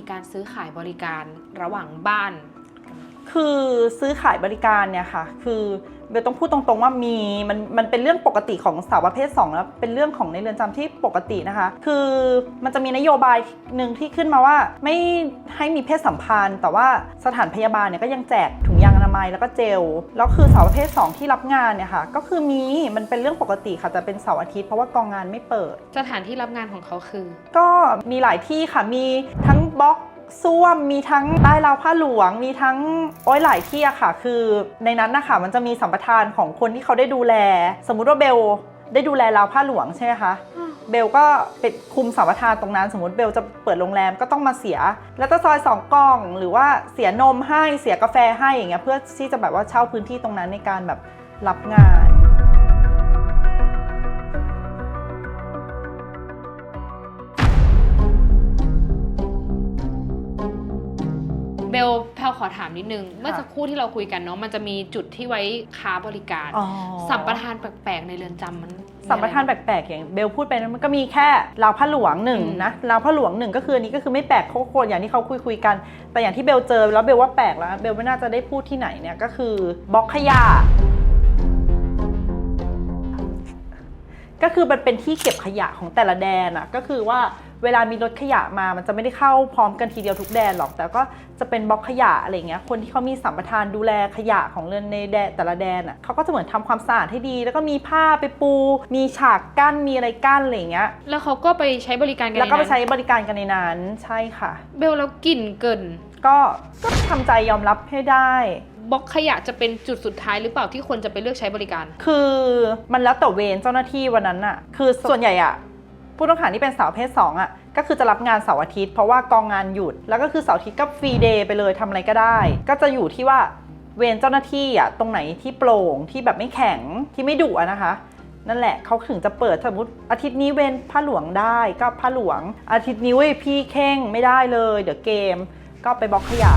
มีการซื้อขายบริการระหว่างบ้าน คือซื้อขายบริการเนี่ยค่ะ คือเบลต้องพูดตรงๆว่ามีมันมันเป็นเรื่องปกติของสาวประเภท2แล้วเป็นเรื่องของในเรือนจำที่ปกตินะคะ คือมันจะมีนโยบายหนึ่งที่ขึ้นมาว่า ไม่ให้มีเพศสัมพันธ์ แต่ว่าสถานพยาบาลเนี่ยก็ยังแจก ยางอนามัยแล้วก็เจล แล้วคือสาวประเภท 2 ที่รับงานเนี่ยค่ะ ก็คือมีมันเป็นเรื่องปกติค่ะแต่เป็นเสาร์อาทิตย์เพราะว่ากองงานไม่เปิด สถานที่รับงานของเขาคือ ก็มีหลายที่ค่ะมีทั้งบล็อกซ่วมมีทั้งใต้ราวผ้าหลวง มีทั้งโอ้ยหลายที่อะค่ะ คือในนั้นนะคะมันจะมีสัมปทานของคนที่เขาได้ดูแล สมมุติว่าเบล ได้ดูแลราวผ้าหลวงใช่ไหมคะเบลก็เป็นคุมสัมปทานตรงนั้น สมมติเบลจะเปิดโรงแรมก็ต้องมาเสีย แล้วก็ซอยสองกล่อง หรือว่าเสียนมให้เสียกาแฟให้อย่างเงี้ยเพื่อที่จะแบบว่าเช่าพื้นที่ตรงนั้นในการแบบรับงานเบล แพลขอถามนิดนึง เมื่อสักครู่ที่เราคุยกันเนาะมันจะมีจุดที่ไว้ค้าบริการอ๋อสัมปทานแปลกๆในเรือนจำมันสัมปทานแปลกๆอย่างเบลพูดไปนั้นมันก็มีแค่ราวผ้าหลวงหนึ่งอืมนะราวผ้าหลวงหนึ่งก็คืออันนี้ก็คือไม่แปลกโคตรอย่างที่เขาคุยคุยๆกัน แต่อย่างที่เบลเจอแล้วเบลว่าแปลกแล้วเบลไม่น่าจะได้พูดที่ไหนเนี่ยก็คือบล็อกขยะก็คือมันเป็นที่เก็บขยะของแต่ละแดนอะก็คือว่า เวลามีรถขยะมามันจะไม่ได้เข้าพร้อมกันทีเดียวทุกแดนหรอก แต่ก็จะเป็นบล็อกขยะอะไรเงี้ยคนที่เขามีสัมปทานดูแลขยะของเรือนในแดนแต่ละแดนอะเขาก็จะเหมือนทำความสะอาดให้ดี แล้วก็มีผ้าไปปู มีฉากกั้นมีอะไรกั้นอะไรเงี้ยแล้วเขาก็ไปใช้บริการกันแล้วก็ไปในนั้นใช้บริการกันในนั้นใช่ค่ะ เบลแล้วกลิ่นเกินก็ก็ทำใจยอมรับให้ได้บล็อกขยะจะเป็นจุดสุดท้ายหรือเปล่าที่คนจะไปเลือกใช้บริการ คือมันแล้วแต่เวรเจ้าหน้าที่วันนั้นอะคือส่วนใหญ่อะ ผู้ต้องขังที่เป็นสาวเพศ2อะก็คือจะรับงานเสาร์อาทิตย์เพราะว่ากองงานหยุด แล้วก็คือเสาร์อาทิตย์ก็ฟรีเดย์ไปเลยทำอะไรก็ได้ ก็จะอยู่ที่ว่าเวรเจ้าหน้าที่อะตรงไหนที่โปร่งที่แบบไม่แข็งที่ไม่ดุอะนะคะ นั่นแหละเขาถึงจะเปิดสมมติอาทิตย์นี้เว้นผ้าหลวงได้ก็ผ้าหลวง อาทิตย์นี้เว้ยพี่เข่งไม่ได้เลย เดี๋ยวเกม ก็ไปบล็อกขยะ